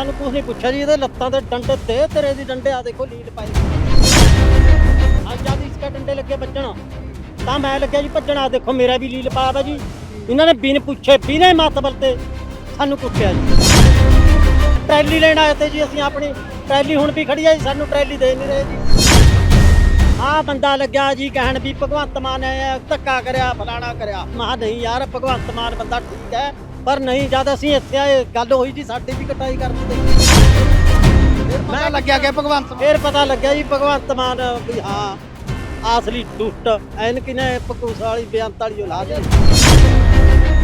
ਸਾਨੂੰ ਕੁਝ ਨਹੀਂ ਪੁੱਛਿਆ ਜੀ, ਇਹਦੇ ਲੱਤਾਂ ਤੇ ਡੰਡੇ ਦੇ ਤੇਰੇ ਦੀ ਡੰਡੇ ਆ ਦੇਖੋ ਲੀਲ ਪਾਈ ਅੱਜ ਜਦ ਇਸਕੇ ਡੰਡੇ ਲੱਗੇ ਵੱਜਣ। ਤਾਂ ਮੈਂ ਲੱਗਿਆ ਜੀ ਭੱਜਣ ਦੇਖੋ, ਮੇਰਾ ਵੀ ਲੀਲ ਪਾਇਆ ਵਾ ਜੀ। ਇਹਨਾਂ ਨੇ ਬਿਨ ਪੁੱਛੇ, ਬਿਨੇ ਮਤਬਲ ਤੇ ਸਾਨੂੰ ਕੁੱਟਿਆ ਜੀ। ਟਰੈਲੀ ਲੈਣ ਆਏ ਤੇ ਜੀ ਅਸੀਂ ਆਪਣੀ ਟਰੈਲੀ ਹੁਣ ਵੀ ਖੜੀ ਆ ਜੀ, ਸਾਨੂੰ ਟਰੈਲੀ ਦੇ ਨਹੀਂ ਰਹੇ ਜੀ। ਆ ਬੰਦਾ ਲੱਗਿਆ ਜੀ ਕਹਿਣ ਵੀ ਭਗਵੰਤ ਮਾਨ ਨੇ ਧੱਕਾ ਕਰਿਆ, ਫਲਾਣਾ ਕਰਿਆ। ਮਾ ਨਹੀਂ ਯਾਰ, ਭਗਵੰਤ ਮਾਨ ਬੰਦਾ ਠੀਕ ਹੈ। ਪਰ ਨਹੀਂ ਜਦ ਅਸੀਂ ਇੱਥੇ ਆਏ ਗੱਲ ਹੋਈ ਜੀ ਸਾਡੀ ਵੀ ਕਟਾਈ ਕਰ ਦਿੱਤੀ ਮੈਂ ਲੱਗਿਆ ਕਿ ਭਗਵੰਤ ਫਿਰ ਪਤਾ ਲੱਗਿਆ ਜੀ ਭਗਵੰਤ ਮਾਨ ਵੀ ਹਾਂ ਆਸਲੀ ਟੁੱਟ ਐਨ ਕਿਨੇ ਪਕੂਸ ਵਾਲੀ ਬੇਅੰਤ ਵਾਲੀ ਔਲਾਦ ਹੈ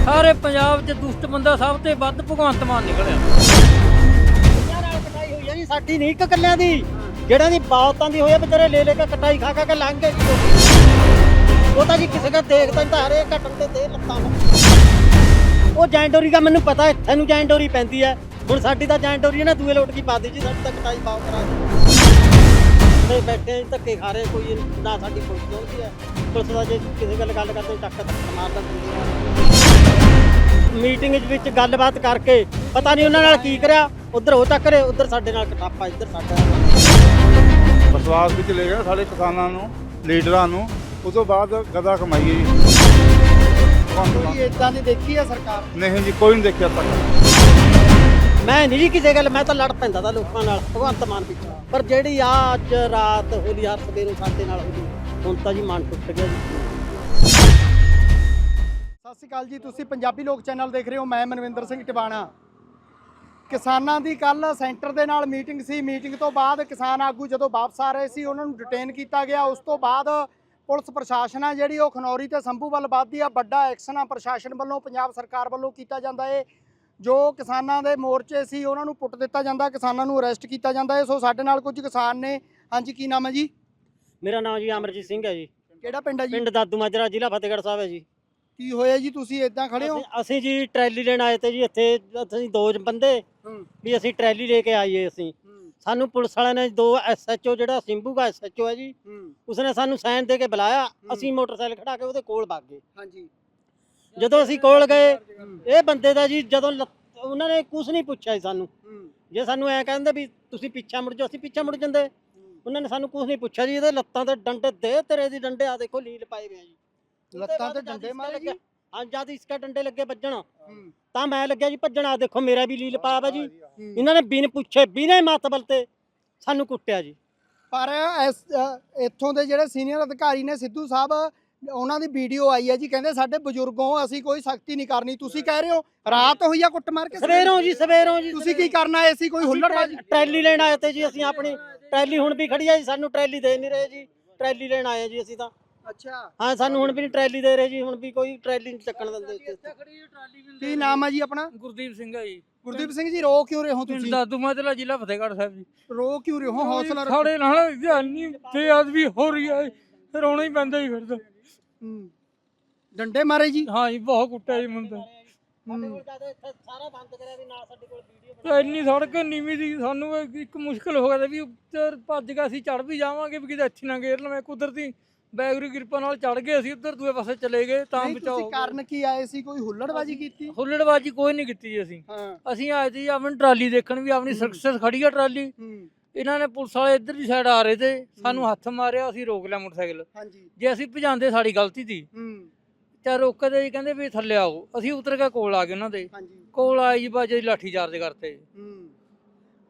ਸਾਰੇ ਪੰਜਾਬ 'ਚ ਦੁਸ਼ਟ ਬੰਦਾ ਸਭ ਤੋਂ ਵੱਧ ਭਗਵੰਤ ਮਾਨ ਨਿਕਲਿਆ। ਯਾਰ ਨਾਲ ਕਟਾਈ ਹੋਈ ਹੈ ਜੀ ਸਾਡੀ ਨਹੀਂ ਇੱਕ ਕੱਲਿਆਂ ਦੀ। ਜਿਹੜਿਆਂ ਦੀ ਬਾਤਾਂ ਦੀ ਹੋਈ ਹੈ ਵਿਚਾਰੇ ਲੈ ਲੈ ਕੇ ਕਟਾਈ ਖਾ ਖਾ ਕੇ ਲੰਘ ਗਏ ਉਹ। ਤਾਂ ਜੀ ਕਿਸੇ ਦਾ ਦੇਖਦਾ ਨਹੀਂ ਤਾਂ ਹਰੇ ਘਟਣ ਤੇ ਦੇ ਲੱਤਾਂ ਨੂੰ ਉਹ ਜੈਂਡੋਰੀ ਦਾ ਮੈਨੂੰ ਪਤਾ, ਇੱਥੇ ਨੂੰ ਜੈਂਡੋਰੀ ਪੈਂਦੀ ਹੈ। ਹੁਣ ਸਾਡੀ ਤਾਂ ਜੈਂਡੋਰੀ ਹੈ ਨਾ, ਦੂਏ ਲੋਟ ਕੀ ਪਾਦੀ ਜੀ ਸਾਡੀ ਤਾਂ ਕਟਾਈ ਪਾਉ ਕਰਾ ਦੇ ਬੈਠੇ ਧੱਕੇ ਖਾ ਰਹੇ, ਕੋਈ ਨਾ ਸਾਡੀ ਪੁਲਿਸ ਦੋਲਦੀ ਹੈ। ਪੁਲਿਸ ਦਾ ਜੇ ਕਿਸੇ ਗੱਲ ਗੱਲ ਕਰਦੇ ਟੱਕ ਟੱਕ ਮਾਰ ਮੀਟਿੰਗ ਵਿੱਚ ਗੱਲਬਾਤ ਕਰਕੇ ਪਤਾ ਨਹੀਂ ਉਹਨਾਂ ਨਾਲ ਕੀ ਕਰਿਆ, ਉਧਰ ਉਹ ਚੱਕ ਉਧਰ ਸਾਡੇ ਨਾਲ ਕਟਾਪਾ, ਇੱਧਰ ਸਾਡਾ ਵਿਸ਼ਵਾਸ ਵਿੱਚ ਲੈ ਗਿਆ ਸਾਡੇ ਕਿਸਾਨਾਂ ਨੂੰ, ਲੀਡਰਾਂ ਨੂੰ, ਉਸ ਤੋਂ ਬਾਅਦ ਗਦਾ ਕਮਾਈਏ ਕੋਈ ਇਦਾਂ ਦੀ ਦੇਖੀ ਹੈ ਸਰਕਾਰ? ਨਹੀਂ ਜੀ ਕੋਈ ਨਹੀਂ ਦੇਖਿਆ ਤੱਕ ਮੈਂ ਨਹੀਂ ਜੀ ਕਿਸੇ ਗੱਲ ਮੈਂ ਤਾਂ ਲੜ ਪੈਂਦਾ ਤਾਂ ਲੋਕਾਂ ਨਾਲ ਭਗਵੰਤ ਮਾਨ ਪਿੱਛੇ। ਪਰ ਜਿਹੜੀ ਆ ਅੱਜ ਰਾਤ ਹੋਲੀ ਹਰ ਸਵੇਰੋਂ ਸਾਡੇ ਨਾਲ ਹੋਈ ਹੁਣ ਤਾਂ ਜੀ ਮਨ ਟੁੱਟ ਗਿਆ ਜੀ। ਸਤਿ ਸ਼੍ਰੀ ਅਕਾਲ ਜੀ ਤੁਸੀਂ ਪੰਜਾਬੀ ਲੋਕ ਚੈਨਲ ਦੇਖ ਰਹੇ ਹੋ ਮੈਂ ਮਨਵਿੰਦਰ ਸਿੰਘ ਟਿਵਾਣਾ। ਕਿਸਾਨਾਂ ਦੀ ਕੱਲ ਸੈਂਟਰ ਦੇ ਨਾਲ ਮੀਟਿੰਗ ਸੀ। ਮੀਟਿੰਗ ਤੋਂ ਬਾਅਦ ਕਿਸਾਨ ਆਗੂ ਜਦੋਂ ਵਾਪਸ ਆ ਰਹੇ ਸੀ ਉਹਨਾਂ ਨੂੰ ਡਿਟੇਨ ਕੀਤਾ ਗਿਆ। ਉਸ ਤੋਂ ਬਾਅਦ ਪੁਲਿਸ ਪ੍ਰਸ਼ਾਸਨ ਆ ਜਿਹੜੀ ਉਹ ਖਨੌਰੀ ਤੇ ਸੰਭੂ ਵੱਲ ਵੱਧਦੀ ਆ। ਵੱਡਾ ਐਕਸ਼ਨ ਆ ਪ੍ਰਸ਼ਾਸਨ ਵੱਲੋਂ ਪੰਜਾਬ ਸਰਕਾਰ ਵੱਲੋਂ ਕੀਤਾ ਜਾਂਦਾ ਹੈ ਜੋ ਕਿਸਾਨਾਂ ਦੇ ਮੋਰਚੇ ਸੀ ਉਹਨਾਂ ਨੂੰ ਪੁੱਟ ਦਿੱਤਾ ਜਾਂਦਾ ਕਿਸਾਨਾਂ ਨੂੰ ਅਰੈਸਟ ਕੀਤਾ ਜਾਂਦਾ ਹੈ ਸੋ ਸਾਡੇ ਨਾਲ ਕੁਝ ਕਿਸਾਨ ਨੇ। ਹਾਂਜੀ ਕੀ ਨਾਮ ਹੈ ਜੀ? ਮੇਰਾ ਨਾਮ ਜੀ ਅਮਰਜੀਤ ਸਿੰਘ ਹੈ ਜੀ। ਕਿਹੜਾ ਪਿੰਡ ਹੈ ਜੀ? ਪਿੰਡ ਦਾਦੂ ਮਾਜਰਾ ਜ਼ਿਲ੍ਹਾ ਫਤਿਹਗੜ੍ਹ ਸਾਹਿਬ ਹੈ ਜੀ। ਕੀ ਹੋਇਆ ਜੀ ਤੁਸੀਂ? ਇਦਾਂ ਖੜੇ ਹੋ? ਅਸੀਂ- ਅਸੀਂ ਜੀ ਟਰੈਲੀ ਲੈਣ ਆਏ ਤੇ ਜੀ ਇੱਥੇ ਅਸੀਂ ਦੋ ਬੰਦੇ ਵੀ ਅਸੀਂ ਟਰੈਲੀ ਲੈ ਕੇ ਆਈਏ ਅਸੀਂ। ਸਾਨੂੰ ਪੁਲਿਸ ਵਾਲਿਆਂ ਨੇ ਦੋ ਐਸਐਚਓ ਜਿਹੜਾ ਸਿੰਭੂ ਦਾ ਐਸਐਚਓ ਹੈ ਜੀ ਉਸਨੇ ਸਾਨੂੰ ਸਾਈਨ ਦੇ ਕੇ ਬੁਲਾਇਆ ਅਸੀਂ ਮੋਟਰਸਾਈਕਲ ਖੜਾ ਕੇ ਉਹਦੇ ਕੋਲ ਵਗ ਗਏ। ਹਾਂਜੀ। ਜਦੋਂ ਅਸੀਂ ਕੋਲ ਗਏ ਇਹ ਬੰਦੇ ਦਾ ਜੀ ਜਦੋਂ ਉਹਨਾਂ ਨੇ ਕੁਝ ਨਹੀਂ ਪੁੱਛਿਆ ਸਾਨੂੰ। ਜੇ ਸਾਨੂੰ ਐ ਕਹਿੰਦੇ ਵੀ ਤੁਸੀਂ ਪਿੱਛੇ ਮੁੜ ਜਾਓ ਅਸੀਂ ਪਿੱਛੇ ਮੁੜ ਜਾਂਦੇ। ਉਹਨਾਂ ਨੇ ਸਾਨੂੰ ਕੁਝ ਨਹੀਂ ਪੁੱਛਿਆ ਜੀ ਇਹਦੇ ਲੱਤਾਂ ਤੇ ਡੰਡੇ ਦੇ ਤੇਰੇ ਦੀ ਡੰਡੇ ਆ ਦੇਖੋ ਲੀਲ ਪਾਏ ਹੋਏ ਆ ਜੀ। ਲੱਤਾਂ ਤੇ ਡੰਡੇ ਮਾਰੇ ਜੀ? ਹਾਂ ਜਦ ਇਸਕੇ ਡੰਡੇ ਲੱਗੇ ਵੱਜਣ। ਤਾਂ ਮੈਂ ਲੱਗਿਆ ਜੀ ਭੱਜਣ ਆ। ਦੇਖੋ ਮੇਰਾ ਵੀ ਲੀਲ ਪਾਇਆ ਵਾ ਜੀ। ਇਹਨਾਂ ਨੇ ਬਿਨ ਪੁੱਛੇ ਬਿਨੇ ਮਤਬਲ ਤੇ ਸਾਨੂੰ ਕੁੱਟਿਆ ਜੀ। ਪਰ ਇਸ ਇੱਥੋਂ ਦੇ ਜਿਹੜੇ ਸੀਨੀਅਰ ਅਧਿਕਾਰੀ ਨੇ ਸਿੱਧੂ ਸਾਹਿਬ ਉਹਨਾਂ ਦੀ ਵੀਡੀਓ ਆਈ ਹੈ ਜੀ। ਕਹਿੰਦੇ ਸਾਡੇ ਬਜ਼ੁਰਗੋਂ ਅਸੀਂ ਕੋਈ ਸਖਤੀ ਨਹੀਂ ਕਰਨੀ। ਤੁਸੀਂ ਕਹਿ ਰਹੇ ਹੋ ਰਾਤ ਹੋਈ ਆ ਕੁੱਟ ਮਾਰ ਕੇ ਸਵੇਰੋਂ? ਜੀ ਸਵੇਰੋਂ ਜੀ। ਤੁਸੀਂ ਕੀ ਕਰਨਾ ਆਏ ਸੀ ਕੋਈ ਹੁੱਲੜਬਾਜੀ? ਟਰੈਲੀ ਲੈਣ ਆਏ ਤੇ ਜੀ ਅਸੀਂ ਆਪਣੀ ਟਰੈਲੀ ਹੁਣ ਵੀ ਖੜੀ ਆ ਜੀ। ਸਾਨੂੰ ਟਰੈਲੀ ਦੇ ਨਹੀਂ ਰਹੇ ਜੀ। ਟਰੈਲੀ ਲੈਣ ਆਏ ਜੀ ਅਸੀਂ ਤਾਂ। ਅੱਛਾ। ਹਾਂ ਸਾਨੂੰ ਹੁਣ ਵੀ ਟਰੈਲੀ ਦੇ ਰਹੇ ਜੀ ਹੁਣ ਵੀ ਕੋਈ ਟਰੈਲੀ ਨਹੀਂ ਚੱਕਣ ਦਿੰਦੇ ਇੱਥੇ ਕੀ ਨਾਮ ਹੈ ਜੀ ਆਪਣਾ? ਗੁਰਦੀਪ ਸਿੰਘ ਹੈ ਜੀ। ਗੁਰਦੀਪ ਸਿੰਘ ਜੀ ਰੋ ਕਿਉਂ ਰਹੇ ਹੋ ਪਿੰਡ ਤੁਸੀਂ? ਦਾਦੂ ਮਾਜਰਾ ਜ਼ਿਲ੍ਹਾ ਫਤਿਹਗੜ੍ਹ ਸਾਹਿਬ ਜੀ। ਰੋ ਕਿਉਂ ਰਹੇ ਹੋ? ਹੌਸਲਾ ਰੱਖੋ। ਸਾਡੇ ਨਾਲ ਜਾਨੀ ਤੇ ਆਦਮੀ ਹੋ ਰਹੀ ਹੈ। ਰੋਣਾ ਹੀ ਪੈਂਦਾ ਜੀ ਫਿਰ ਤਾਂ। ਹੂੰ। ਡੰਡੇ ਮਾਰੇ ਜੀ? ਹਾਂ ਜੀ ਬਹੁਤ ਕੁੱਟਿਆ ਜੀ ਮੁੰਡਾ। ਸਾਡੇ ਕੋਲ ਜ਼ਿਆਦਾ ਇੱਥੇ ਸਾਰਾ ਬੰਦ ਕਰਿਆ ਵੀ ਨਾ ਸਾਡੇ ਕੋਲ ਵੀਡੀਓ ਤੇ ਇੰਨੀ ਸੜਕ ਨੀਵੀਂ ਸੀ ਸਾਨੂੰ ਇੱਕ- ਇੱਕ ਮੁਸ਼ਕਲ ਹੋ ਗਿਆ ਤਾ ਵੀ ਭੱਜ ਕੇ ਅਸੀਂ ਚੜ ਵੀ ਜਾਵਾਂਗੇ ਵੀ ਕਿਤੇ ਇੱਥੇ ਨਾ ਗੇਰ ਲਵੇਂ ਕੁਦਰਤੀ ਬੈਗਰੀ ਕਿਰਪਾ ਨਾਲ ਚੜ ਗਏ ਅਸੀਂ ਉੱਧਰ ਦੂਏ ਪਾਸੇ ਚਲੇ ਗਏ ਤਾਂ ਨਹੀਂ ਬਚਾਓ। ਤੁਸੀਂ ਕਾਰਨ ਕੀ ਆਏ ਸੀ? ਕੋਈ ਹੁੱਲੜਬਾਜੀ ਕੀਤੀ? ਹੁੱਲੜਬਾਜੀ ਕੋਈ ਨਹੀਂ ਕੀਤੀ ਜੀ ਅਸੀਂ। ਹਾਂ। ਅਸੀਂ ਆਏ ਸੀ ਆਪਣੀ ਟਰਾਲੀ ਦੇਖਣ ਵੀ ਆਪਣੀ ਸਕਸੈਸ ਖੜੀ ਆ ਟਰਾਲੀ। ਹੂੰ। ਇਹਨਾਂ ਨੇ ਪੁਲਿਸ ਵਾਲੇ ਇੱਧਰ ਦੀ ਸਾਈਡ ਆ ਰਹੇ ਤੇ ਸਾਨੂੰ ਹੱਥ ਮਾਰਿਆ ਅਸੀਂ ਰੋਕ ਲਿਆ ਮੋਟਰਸਾਈਕਲ। ਹਾਂਜੀ। ਜੇ ਅਸੀਂ ਭਜਾਉਂਦੇ ਸਾਡੀ ਗਲਤੀ ਸੀ। ਹੂੰ। ਤੇ ਰੋਕਦੇ ਜੀ ਕਹਿੰਦੇ ਵੀ ਥੱਲੇ ਆਓ। ਅਸੀਂ ਉਤਰ ਕੇ ਕੋਲ ਆ ਗਏ ਉਹਨਾਂ ਦੇ। ਹਾਂਜੀ। ਕੋਲ ਆਏ ਜੀ ਬਾਜੇ ਲਾਠੀ ਚਾਰਜ ਕਰਤੇ। ਹੂੰ।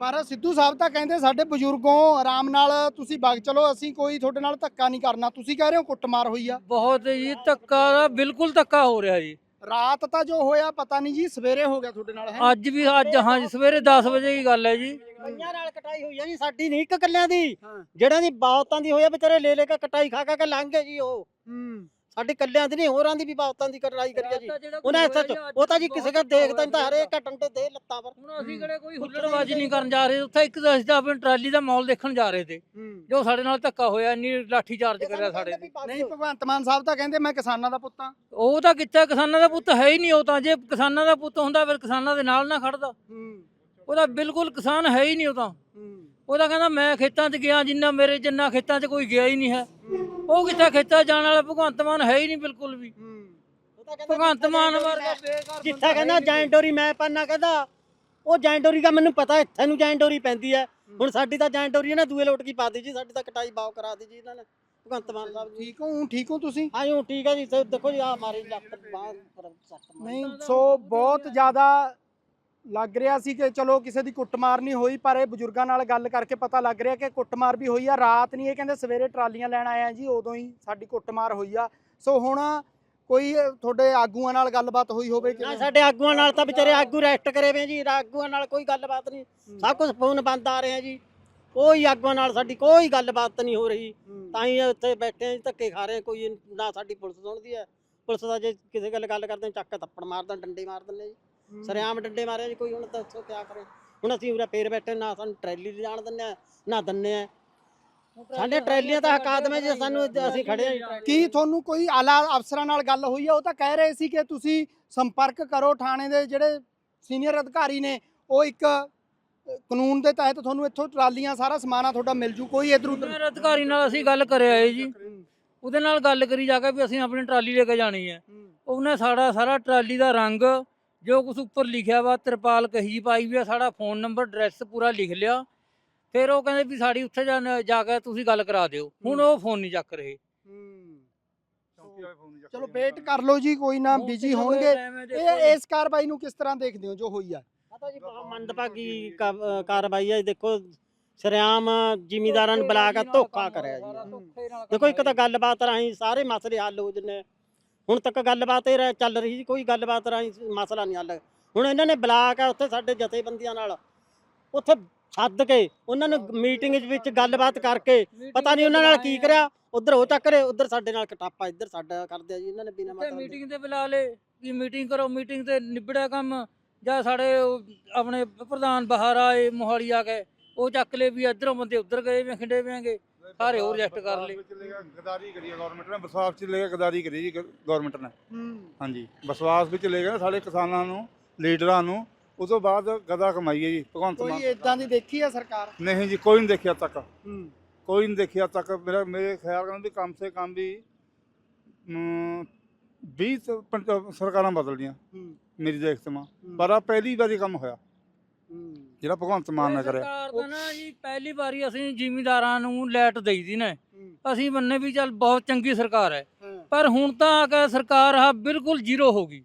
ਪਰ ਸਿੱਧੂ ਸਾਹਿਬ ਤਾਂ ਕਹਿੰਦੇ ਸਾਡੇ ਬਜ਼ੁਰਗੋਂ ਆਰਾਮ ਨਾਲ ਤੁਸੀਂ ਵਗ ਚਲੋ ਅਸੀਂ ਕੋਈ ਤੁਹਾਡੇ ਨਾਲ ਧੱਕਾ ਨਹੀਂ ਕਰਨਾ। ਤੁਸੀਂ ਕਹਿ ਰਹੇ ਹੋ ਕੁੱਟਮਾਰ ਹੋਈ ਆ। ਬਹੁਤ ਜੀ ਧੱਕਾ ਦਾ ਬਿਲਕੁਲ ਧੱਕਾ ਹੋ ਰਿਹਾ ਜੀ। ਰਾਤ ਤਾਂ ਜੋ ਹੋਇਆ ਪਤਾ ਨਹੀਂ ਜੀ ਸਵੇਰੇ ਹੋ ਗਿਆ ਤੁਹਾਡੇ ਨਾਲ ਹੈ? ਅੱਜ ਵੀ ਅੱਜ ਹਾਂ ਜੀ ਸਵੇਰੇ 10 ਵਜੇ ਦੀ ਗੱਲ ਹੈ ਜੀ। ਕਈਆਂ ਨਾਲ ਕਟਾਈ ਹੋਈ ਆ ਜੀ ਸਾਡੀ ਨਹੀਂ ਇੱਕ ਕੱਲਿਆਂ ਦੀ। ਹਾਂ। ਜਿਹੜਿਆਂ ਦੀ ਬਾਤਾਂ ਦੀ ਹੋਈ ਆ ਵਿਚਾਰੇ ਲੈ ਲੈ ਕੇ ਕਟਾਈ ਖਾ ਖਾ ਕੇ ਲੰਘ ਗਏ ਜੀ ਉਹ। ਹੂੰ। ਸਾਡੀ ਕੱਲਿਆਂ ਦੀ ਨਹੀਂ ਹੋਰਾਂ ਦੀ ਵੀ ਬਾਤਾਂ ਦੀ ਕਟਾਈ ਕਰੀ ਆ ਜੀ। ਉਹਨਾਂ ਸੱਚ ਉਹ ਤਾਂ ਜੀ ਕਿਸੇ ਦਾ ਦੇਖਦਾ ਨਹੀਂ ਤਾਂ ਹਰੇ ਇੱਕ ਡੰਡੇ ਦੇ ਲੱਤਾਂ ਪਰ। ਹੁਣ ਅਸੀਂ ਕਿਹੜੇ ਕੋਈ ਹੁੱਲੜਬਾਜੀ ਨਹੀਂ ਕਰਨ ਜਾ ਰਹੇ ਉੱਥੇ ਇੱਕ ਤਾਂ ਅਸੀਂ ਤਾਂ ਆਪਣੀ ਟਰਾਲੀ ਦਾ ਮੌਲ ਦੇਖਣ ਜਾ ਰਹੇ ਤੇ। ਜੋ ਸਾਡੇ ਨਾਲ ਧੱਕਾ ਹੋਇਆ ਇੰਨੀ ਲਾਠੀ ਚਾਰਜ ਕਰਿਆ ਸਾਡੇ ਤੇ। ਨਹੀਂ ਭਗਵੰਤ ਮਾਨ ਸਾਹਿਬ ਤਾਂ ਕਹਿੰਦੇ ਮੈਂ ਕਿਸਾਨਾਂ ਦਾ ਪੁੱਤ ਹਾਂ। ਉਹ ਤਾਂ ਕਿੱਥੇ ਕਿਸਾਨਾਂ ਦਾ ਪੁੱਤ ਹੈ ਹੀ ਨਹੀਂ ਉਹ ਤਾਂ। ਜੇ ਕਿਸਾਨਾਂ ਦਾ ਪੁੱਤ ਹੁੰਦਾ ਫਿਰ ਕਿਸਾਨਾਂ ਦੇ ਨਾਲ ਨਾ ਖੜਦਾ। ਉਹਦਾ ਬਿਲਕੁਲ ਕਿਸਾਨ ਹੈ ਹੀ ਨਹੀਂ ਉਹ ਤਾਂ। ਹੂੰ। ਉਹ ਤਾਂ ਕਹਿੰਦਾ ਮੈਂ ਖੇਤਾਂ 'ਚ ਗਿਆ ਜਿੰਨਾ ਮੇਰੇ ਜਿੰਨਾ ਖੇਤਾਂ 'ਚ ਕੋਈ ਗਿਆ ਹੀ ਨਹੀਂ ਹੈ। ਉਹ ਕਿੱਥੇ ਖੇਤਾਂ ਜਾਣ ਵਾਲਾ? ਭਗਵੰਤ ਮਾਨ ਹੈ ਹੀ ਨਹੀਂ ਬਿਲਕੁਲ ਵੀ। ਹੂੰ। ਭਗਵੰਤ ਮਾਨ ਵਰਗਾ। ਬੇਕਾਰ ਜਿੱਥੇ ਕਹਿੰਦਾ ਜੈਂਟੋਰੀ ਮੈਂ ਪੰਨਾ ਕਹਿੰਦਾ ਉਹ ਜੈਂਡੋਰੀ ਦਾ ਮੈਨੂੰ ਪਤਾ ਇੱਥੇ ਨੂੰ ਜੈਂਡੋਰੀ ਪੈਂਦੀ ਹੈ। ਹੁਣ ਸਾਡੀ ਤਾਂ ਜੈਂਡੋਰੀ ਨਾ ਦੂਏ ਲੋਟ ਕੀ ਪਾਦੀ ਜੀ ਸਾਡੀ ਤਾਂ ਕਟਾਈ ਬਾਓ ਕਰਾ ਦੀ ਜੀ ਇਹਨਾਂ ਨੇ ਭਗਵੰਤ ਮਾਨ ਸਾਹਿਬ ਜੀ। ਠੀਕ ਹੋ ਠੀਕ ਹੋ ਤੁਸੀਂ? ਹਾਂ ਜੀ ਠੀਕ ਹੈ ਜੀ ਦੇਖੋ ਜੀ ਆ ਮਾਰੀ ਲੱਤ ਬਾਹਰ ਮਾਰੀ। ਨਹੀਂ ਸੋ ਬਹੁਤ ਜ਼ਿਆਦਾ ਲੱਗ ਰਿਹਾ ਸੀ ਕਿ ਚਲੋ ਕਿਸੇ ਦੀ ਕੁੱਟਮਾਰ ਨਹੀਂ ਹੋਈ ਪਰ ਇਹ ਬਜ਼ੁਰਗਾਂ ਨਾਲ ਗੱਲ ਕਰਕੇ ਪਤਾ ਲੱਗ ਰਿਹਾ ਕਿ ਕੁੱਟਮਾਰ ਵੀ ਹੋਈ ਆ। ਰਾਤ ਨਹੀਂ ਇਹ ਕਹਿੰਦੇ ਸਵੇਰੇ ਟਰਾਲੀਆਂ ਲੈਣ ਆਏ ਆ ਜੀ ਉਦੋਂ ਹੀ ਸਾਡੀ ਕੁੱਟਮਾਰ ਹੋਈ ਆ। ਸੋ ਹੁਣ ਕੋਈ ਤੁਹਾਡੇ ਆਗੂਆਂ ਨਾਲ ਗੱਲਬਾਤ ਹੋਈ ਹੋਵੇ ਕਿ ਨਾ ਸਾਡੇ ਆਗੂਆਂ ਨਾਲ ਤਾਂ ਵਿਚਾਰੇ ਆਗੂ ਰੈਸਟ ਕਰੇ ਵੇ ਜੀ ਆਗੂਆਂ ਨਾਲ ਕੋਈ ਗੱਲਬਾਤ ਨਹੀਂ। ਸਭ ਕੁਝ ਫੋਨ ਬੰਦ ਆ ਰਿਹਾ ਜੀ। ਕੋਈ ਆਗੂਆਂ ਨਾਲ ਸਾਡੀ ਕੋਈ ਗੱਲਬਾਤ ਨਹੀਂ ਹੋ ਰਹੀ। ਤਾਂ ਹੀ ਉੱਥੇ ਬੈਠੇ ਆ ਧੱਕੇ ਖਾ ਰਹੇ ਕੋਈ ਨਾ ਸਾਡੀ ਪੁਲਿਸ ਸੁਣਦੀ ਹੈ ਪੁਲਿਸ ਦਾ ਜੇ ਕਿਸੇ ਗੱਲ ਗੱਲ ਕਰਦੇ ਚੱਕ ਥੱਪੜ ਮਾਰਦਾ ਡੰਡੇ ਮਾਰ ਦਿੰਦੇ ਜੀ। ਸਰਿਆਮ ਡੰਡੇ ਮਾਰਿਆ ਜੀ ਕੋਈ ਹੁਣ ਦੱਸੋ ਕਿਆ ਕਰੇ। ਹੁਣ ਅਸੀਂ ਉਰੇ ਫੇਰ ਬੈਠੇ ਨਾ ਸਾਨੂੰ ਟਰੈਲੀ ਲਿਜਾਣ ਜਾਣ ਦਿੰਦੇ ਆ ਨਾ ਦੰਨੇ ਆ। ਸਾਡੇ ਟਰੈਲੀਆਂ ਤਾਂ ਹਕਾਦਮੇ ਜੀ ਸਾਨੂੰ ਅਸੀਂ ਖੜੇ ਆ। ਕੀ ਤੁਹਾਨੂੰ ਕੋਈ ਆਲਾ ਅਫਸਰਾਂ ਨਾਲ ਗੱਲ ਹੋਈ ਆ? ਉਹ ਤਾਂ ਕਹਿ ਰਹੇ ਸੀ ਕਿ ਤੁਸੀਂ ਸੰਪਰਕ ਕਰੋ ਥਾਣੇ ਦੇ ਜਿਹੜੇ ਸੀਨੀਅਰ ਅਧਿਕਾਰੀ ਨੇ। ਉਹ ਇੱਕ ਕਾਨੂੰਨ ਦੇ ਤਹਿਤ ਤੁਹਾਨੂੰ ਇੱਥੋਂ ਟਰਾਲੀਆਂ ਸਾਰਾ ਸਮਾਨ ਆ ਤੁਹਾਡਾ ਮਿਲ ਜੂ। ਕੋਈ ਇਧਰ ਉਧਰ ਅਧਿਕਾਰੀ ਨਾਲ ਅਸੀਂ ਗੱਲ ਕਰਿਆ ਹੈ ਜੀ। ਉਹਦੇ ਨਾਲ ਗੱਲ ਕਰੀ ਜਾ ਕੇ ਵੀ ਅਸੀਂ ਆਪਣੀ ਟਰਾਲੀ ਲੈ ਕੇ ਜਾਣੀ ਹੈ। ਉਹਨੇ ਸਾਡਾ ਸਾਰਾ ਟਰਾਲੀ ਦਾ ਰੰਗ ਜੋ ਕੁਝ ਉੱਪਰ ਲਿਖਿਆ ਵਾ ਤਰਪਾਲ ਕਹੀ ਪਾਈ ਵੀ ਆ ਸਾਡਾ ਫੋਨ ਨੰਬਰ ਐਡਰੈਸ ਪੂਰਾ ਲਿਖ ਲਿਆ। ਫਿਰ ਉਹ ਕਹਿੰਦੇ ਵੀ ਸਾਡੀ ਉੱਥੇ ਜਾ- ਜਾ ਕੇ ਤੁਸੀਂ ਗੱਲ ਕਰਾ ਦਿਓ। ਹੁਣ ਉਹ ਫੋਨ ਨਹੀਂ ਚੱਕ ਰਹੇ। ਚਲੋ ਵੇਟ ਕਰ ਲਓ ਜੀ ਕੋਈ ਨਾ ਬਿਜ਼ੀ ਹੋਣਗੇ। ਇਹ ਇਸ ਕਾਰਵਾਈ ਨੂੰ ਕਿਸ ਤਰ੍ਹਾਂ ਦੇਖਦੇ ਹੋ ਜੋ ਹੋਈ ਆ? ਆ ਤਾਂ ਜੀ ਬਹੁਤ ਮੰਦਭਾਗੀ ਕਾ- ਅ, ਕਾਰਵਾਈ ਹੈ ਦੇਖੋ ਸ਼ਰਿਆਮ ਜ਼ਿਮੀਦਾਰਾਂ ਨੂੰ ਬੁਲਾ ਕੇ ਧੋਖਾ ਕਰਿਆ ਜੀ। ਦੇਖੋ ਇੱਕ ਤਾਂ ਗੱਲਬਾਤ ਰਾਹੀਂ ਸਾਰੇ ਮਸਲੇ ਹੱਲ ਹੋ ਜਨੇ ਹੁਣ ਤੱਕ ਗੱਲਬਾਤ ਇਹ ਰਹਿ- ਚੱਲ ਰਹੀ ਜੀ ਕੋਈ ਗੱਲਬਾਤ ਰਾਹੀਂ ਮਸਲਾ ਨਹੀਂ ਹੱਲ। ਹੁਣ ਇਹਨਾਂ ਨੇ ਬੁਲਾ ਕੇ ਉੱਥੇ ਸਾਡੇ ਜਥੇਬੰਦੀਆਂ ਨਾਲ। ਉੱਥੇ ਸੱਦ ਕੇ ਉਹਨਾਂ ਨੂੰ ਮੀਟਿੰਗ ਵਿੱਚ ਗੱਲਬਾਤ ਕਰਕੇ ਪਤਾ ਨਹੀਂ ਉਹਨਾਂ ਨਾਲ ਕੀ ਕਰਿਆ ਉਧਰ ਉਹ ਚੱਕ ਰਹੇ ਉਧਰ ਸਾਡੇ ਨਾਲ ਕਟਾਪਾ ਇੱਧਰ ਸਾਡਾ ਕਰਦੇ ਆ ਜੀ ਇਹਨਾਂ ਨੇ ਬਿਨਾਂ ਮਤਲਬ ਦੇ। ਮੀਟਿੰਗ ਤੇ ਬੁਲਾ ਲੇ ਵੀ ਮੀਟਿੰਗ ਕਰੋ ਮੀਟਿੰਗ ਤੇ ਨਿਬੜਿਆ ਕੰਮ ਜਾਂ ਸਾਡੇ ਉਹ ਆਪਣੇ ਪ੍ਰਧਾਨ ਬਾਹਰ ਆਏ ਮੋਹਾਲੀ ਆ ਗਏ ਉਹ ਚੱਕ ਲਏ ਵੀ ਇਧਰੋਂ ਬੰਦੇ ਉਧਰ ਗਏ ਵੇ ਖਿੰਡੇ ਵਿਆਂਗੇ ਸਾਰੇ ਹੋਰ reject ਕਰ ਲਏ। ਗਦਾਰੀ ਕਰੀ ਗਵਰਨਮੈਂਟ ਨੇ ਵਿਸ਼ਵਾਸ ਚ ਲੈ ਕੇ ਗਦਾਰੀ ਕਰੀ ਜੀ ਗਵਰਨਮੈਂਟ ਨੇ। ਹਾਂਜੀ ਵਿਸ਼ਵਾਸ ਵਿੱਚ ਲੈ ਕੇ ਸਾਡੇ ਕਿਸਾਨਾਂ ਨੂੰ ਲੀਡਰਾਂ ਨੂੰ ਉਸ ਤੋਂ ਬਾਅਦ ਗਦਾ ਕਮਾਈ ਹੈ ਜੀ ਭਗਵੰਤ ਕੋਈ ਮਾਨ ਇਦਾਂ ਦੀ ਦੇਖੀ ਆ ਸਰਕਾਰ? ਨਹੀਂ ਜੀ ਕੋਈ ਨਹੀਂ ਦੇਖਿਆ ਤੱਕ। ਕੋਈ ਨਹੀਂ ਦੇਖਿਆ ਤੱਕ। ਮੇਰਾ ਮੇਰੇ ਖਿਆਲ ਨਾਲ ਵੀ ਕਮ ਸੇ ਕਮ ਵੀ 20 ਤੋਂ ਪੰਜ- ਸਰਕਾਰਾਂ ਬਦਲਦੀਆਂ ਮੇਰੀ ਦੇਖ ਤੇ ਪਰ ਆ ਪਹਿਲੀ ਵਾਰੀ ਕੰਮ ਹੋਇਆ। ਜਿਹੜਾ ਭਗਵੰਤ ਮਾਨ ਨੇ ਕਰਿਆ। ਸਰਕਾਰ ਦਾ ਨਾ ਜੀ ਪਹਿਲੀ ਵਾਰੀ ਅਸੀਂ ਜ਼ਿਮੀਦਾਰਾਂ ਨੂੰ ਲੈਟ ਦੇਈ ਦੀ ਨੇ। ਅਸੀਂ ਮੰਨੇ ਵੀ ਚੱਲ ਬਹੁਤ ਚੰਗੀ ਸਰਕਾਰ ਹੈ। ਪਰ ਹੁਣ ਤਾਂ ਆ ਕੇ ਸਰਕਾਰ ਆ ਬਿਲਕੁਲ ਜ਼ੀਰੋ ਹੋ ਗਈ।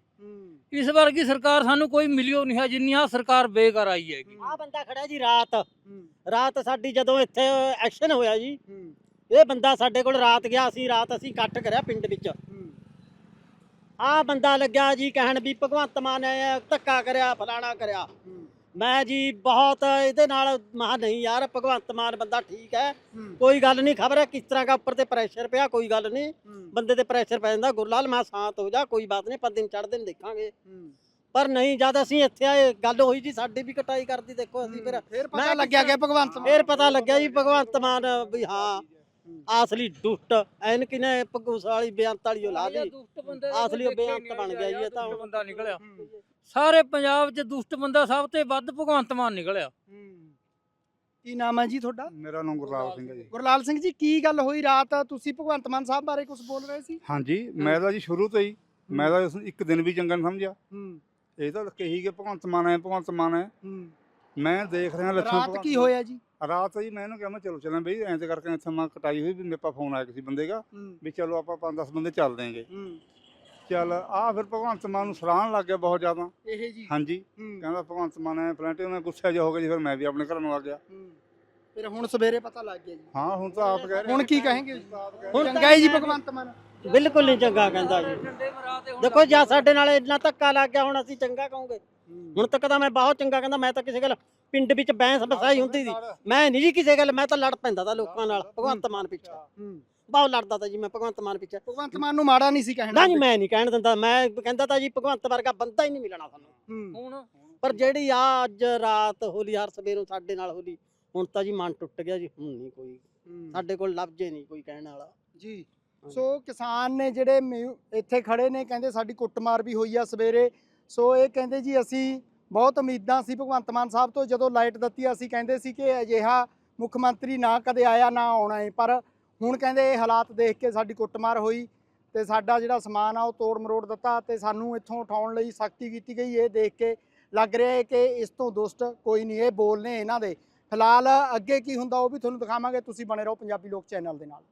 ਇਸ ਵਰਗੀ ਸਰਕਾਰ ਸਾਨੂੰ ਕੋਈ ਮਿਲਿਓ ਨਹੀਂ ਹੈ ਜਿੰਨੀ ਆ ਸਰਕਾਰ ਬੇਕਾਰ ਆਈ ਹੈਗੀ। ਆਹ ਬੰਦਾ ਖੜਾ ਜੀ ਰਾਤ। ਰਾਤ ਸਾਡੀ ਜਦੋਂ ਇੱਥੇ ਐਕਸ਼ਨ ਹੋਇਆ ਜੀ ਇਹ ਬੰਦਾ ਸਾਡੇ ਕੋਲ ਰਾਤ ਗਿਆ ਅਸੀਂ ਰਾਤ ਅਸੀਂ ਇਕੱਠ ਕਰਿਆ ਪਿੰਡ ਵਿੱਚ। ਆਹ ਬੰਦਾ ਲੱਗਿਆ ਜੀ ਕਹਿਣ ਵੀ ਭਗਵੰਤ ਮਾਨ ਨੇ ਧੱਕਾ ਕਰਿਆ ਫਲਾਣਾ ਕਰਿਆ। ਮੈਂ ਜੀ ਬਹੁਤ ਇਹਦੇ ਨਾਲ ਮਹਾ ਨਹੀਂ ਯਾਰ ਭਗਵੰਤ ਮਾਨ ਬੰਦਾ ਠੀਕ ਹੈ। ਕੋਈ ਗੱਲ ਨਹੀਂ ਖਬਰ ਹੈ ਕਿਸ ਤਰ੍ਹਾਂ ਦਾ ਉੱਪਰ ਤੇ ਪ੍ਰੈਸ਼ਰ ਪਿਆ ਕੋਈ ਗੱਲ ਨਹੀਂ। ਬੰਦੇ ਤੇ ਪ੍ਰੈਸ਼ਰ ਪੈ ਜਾਂਦਾ ਗੁਰਲਾਲ ਮੈਂ ਸ਼ਾਂਤ ਹੋ ਜਾ ਕੋਈ ਬਾਤ ਨਹੀਂ ਪਰ ਦਿਨ ਚੜ੍ਹਦੇ ਨੂੰ ਦੇਖਾਂਗੇ। ਪਰ ਨਹੀਂ ਜਦ ਅਸੀਂ ਇੱਥੇ ਆਏ ਗੱਲ ਹੋਈ ਜੀ ਸਾਡੀ ਵੀ ਕਟਾਈ ਕਰਦੀ ਦੇਖੋ ਅਸੀਂ ਫਿਰ ਫਿਰ ਪਤਾ ਮੈਂ ਲੱਗਿਆ ਕਿ ਭਗਵੰਤ ਮਾਨ ਫਿਰ ਪਤਾ ਲੱਗਿਆ ਜੀ ਭਗਵੰਤ ਮਾਨ ਵੀ ਹਾਂ। ਅਸਲੀ ਦੁਸ਼ਟ ਐਨ ਕਿਨੇ ਪਗੂਸ ਵਾਲੀ ਬੇਅੰਤ ਵਾਲੀ ਉਹ ਲਾ ਅਸਲੀ ਉਹ ਬੇਅੰਤ ਬਣ ਗਿਆ ਜੀ ਇਹ ਤਾਂ ਹੁਣ ਬੰਦਾ ਨਿਕਲਿਆ। ਸਾਰੇ ਪੰਜਾਬ 'ਚ ਦੁਸ਼ਟ ਬੰਦਾ ਸਭ ਤੋਂ ਵੱਧ ਭਗਵੰਤ ਮਾਨ ਨਿਕਲਿਆ। ਕੀ ਨਾਮ ਹੈ ਜੀ ਤੁਹਾਡਾ? ਮੇਰਾ ਨਾਮ ਗੁਰਲਾਲ ਸਿੰਘ ਹੈ ਜੀ। ਗੁਰਲਾਲ ਸਿੰਘ ਜੀ ਕੀ ਗੱਲ ਹੋਈ ਰਾਤ? ਤੁਸੀਂ ਭਗਵੰਤ ਮਾਨ ਸਾਹਿਬ ਬਾਰੇ ਕੁਝ ਬੋਲ ਰਹੇ ਸੀ? ਹਾਂਜੀ ਮੈਂ ਤਾਂ ਜੀ ਸ਼ੁਰੂ ਤੋਂ ਹੀ ਮੈਂ ਤਾਂ ਇਸ ਨੂੰ ਇੱਕ ਦਿਨ ਵੀ ਚੰਗਾ ਨਹੀਂ ਸਮਝਿਆ। ਇਹ ਤਾਂ ਕਹੀ ਕਿ ਭਗਵੰਤ ਮਾਨ ਹੈ ਭਗਵੰਤ ਮਾਨ ਹੈ। ਮੈਂ ਦੇਖ ਰਿਹਾ ਲੱਛਣ ਰਾਤ ਕੀ। ਹੋਇਆ ਜੀ? ਰਾਤ ਜੀ ਮੈਂ ਇਹਨੂੰ ਕਿਹਾ ਮੈਂ ਚਲੋ ਚੱਲਾਂ ਬਈ ਐਂ ਤੇ ਕਰਕੇ ਇੱਥੇ ਮੈਂ ਕਟਾਈ ਹੋਈ ਵੀ ਮੇਰੇ ਪਾ ਫੋਨ ਆਇਆ ਕਿਸੇ ਬੰਦੇ ਦਾ ਵੀ ਚਲੋ ਆਪਾਂ 5-10 ਬੰਦੇ ਚੱਲ ਦੇਂਗੇ ਚੱਲ ਆ ਫਿਰ ਭਗਵੰਤ ਮਾਨ ਨੂੰ ਸਰਾਹਣ ਲੱਗ ਗਿਆ ਬਹੁਤ ਜ਼ਿਆਦਾ। ਇਹ ਜੀ। ਹਾਂਜੀ। ਕਹਿੰਦਾ ਭਗਵੰਤ ਮਾਨ ਹੈ ਫਲੈਂਟੇ ਮੈਂ ਗੁੱਸਾ ਜਿਹਾ ਹੋ ਗਿਆ ਜੀ ਫਿਰ ਮੈਂ ਵੀ ਆਪਣੇ ਘਰ ਨੂੰ ਆ ਗਿਆ। ਫਿਰ ਹੁਣ ਸਵੇਰੇ ਪਤਾ ਲੱਗ ਗਿਆ ਜੀ। ਹਾਂ ਹੁਣ ਤਾਂ ਆਪ ਕਹਿ ਰਹੇ। ਹੁਣ ਕੀ ਕहेंगे ਹੁਣ ਚੰਗਾ ਹੈ ਜੀ ਭਗਵੰਤ ਮਾਨ। ਬਿਲਕੁਲ ਨਹੀਂ ਚੰਗਾ ਕਹਿੰਦਾ ਜੀ। ਦੇਖੋ ਜਾਂ ਸਾਡੇ ਨਾਲ ਇੰਨਾ ਧੱਕਾ ਲੱਗ ਗਿਆ ਹੁਣ ਅਸੀਂ ਚੰਗਾ ਕਹੋਗੇ। ਹੁਣ ਤੱਕ ਤਾਂ ਮੈਂ ਬਹੁਤ ਚੰਗਾ ਕਹਿੰਦਾ ਮੈਂ ਤਾਂ ਕਿਸੇ ਗੱਲ ਪਿੰਡ ਵਿੱਚ ਬੈਂਸ ਬਸਾਈ ਹੁੰਦੀ ਸੀ। ਮੈਂ ਨਹੀਂ ਜੀ ਕਿਸੇ ਗੱਲ ਮੈਂ ਤਾਂ ਲੜ ਪੈਂਦਾ ਤਾਂ ਲੋਕਾਂ ਨਾਲ ਭਗਵੰਤ ਮਾਨ ਪਿੱਛੇ। ਬਹੁਤ ਲੜਦਾ ਤਾਂ ਜੀ ਮੈਂ ਭਗਵੰਤ ਮਾਨ ਪਿੱਛੇ। ਭਗਵੰਤ ਮਾਨ ਨੂੰ ਮਾੜਾ ਨਹੀਂ ਸੀ ਕਹਿਣਾ ਨਾ ਜੀ ਮੈਂ ਨਹੀਂ ਕਹਿਣ ਦਿੰਦਾ ਮੈਂ ਕਹਿੰਦਾ ਤਾਂ ਜੀ ਭਗਵੰਤ ਵਰਗਾ ਬੰਦਾ ਹੀ ਨਹੀਂ ਮਿਲਣਾ ਸਾਨੂੰ। ਹੁਣ? ਪਰ ਜਿਹੜੀ ਆ ਅੱਜ ਰਾਤ ਹੋਲੀ ਹਰ ਸਵੇਰੋਂ ਸਾਡੇ ਨਾਲ ਹੋਲੀ ਹੁਣ ਤਾਂ ਜੀ ਮਨ ਟੁੱਟ ਗਿਆ ਜੀ ਹੁਣ ਨਹੀਂ ਕੋਈ। ਸਾਡੇ ਕੋਲ ਲਫ਼ਜ਼ੇ ਨਹੀਂ ਕੋਈ ਕਹਿਣ ਵਾਲਾ। ਜੀ। ਸੋ ਕਿਸਾਨ ਨੇ ਜਿਹੜੇ ਇੱਥੇ ਖੜੇ ਨੇ ਕਹਿੰਦੇ ਸਾਡੀ ਕੁੱਟਮਾਰ ਵੀ ਹੋਈ ਆ ਸਵੇਰੇ। ਸੋ ਇਹ ਕਹਿੰਦੇ ਜੀ ਅਸੀਂ ਬਹੁਤ ਉਮੀਦਾਂ ਸੀ ਭਗਵੰਤ ਮਾਨ ਸਾਹਿਬ ਤੋਂ, ਜਦੋਂ ਲਾਈਟ ਦਿੱਤੀ ਅਸੀਂ ਕਹਿੰਦੇ ਸੀ ਕਿ ਅਜਿਹਾ ਮੁੱਖ ਮੰਤਰੀ ਨਾ ਕਦੇ ਆਇਆ, ਨਾ ਆਉਣਾ ਹੈ ਪਰ ਹੁਣ ਕਹਿੰਦੇ ਇਹ ਹਾਲਾਤ ਦੇਖ ਕੇ ਸਾਡੀ ਕੁੱਟਮਾਰ ਹੋਈ ਤੇ ਸਾਡਾ ਜਿਹੜਾ ਸਮਾਨ ਆ ਉਹ ਤੋੜ ਮਰੋੜ ਦਿੱਤਾ ਤੇ ਸਾਨੂੰ ਇੱਥੋਂ ਉਠਾਉਣ ਲਈ ਸਖਤੀ ਕੀਤੀ ਗਈ। ਇਹ ਦੇਖ ਕੇ ਲੱਗ ਰਿਹਾ ਹੈ ਕਿ ਇਸ ਤੋਂ ਦੁਸ਼ਟ ਕੋਈ ਨਹੀਂ, ਇਹ ਬੋਲ ਨੇ ਇਹਨਾਂ ਦੇ। ਫਿਲਹਾਲ ਅੱਗੇ ਕੀ ਹੁੰਦਾ ਉਹ ਵੀ ਤੁਹਾਨੂੰ ਦਿਖਾਵਾਂਗੇ। ਤੁਸੀਂ ਬਣੇ ਰਹੋ ਪੰਜਾਬੀ ਲੋਕ ਚੈਨਲ ਦੇ ਨਾਲ।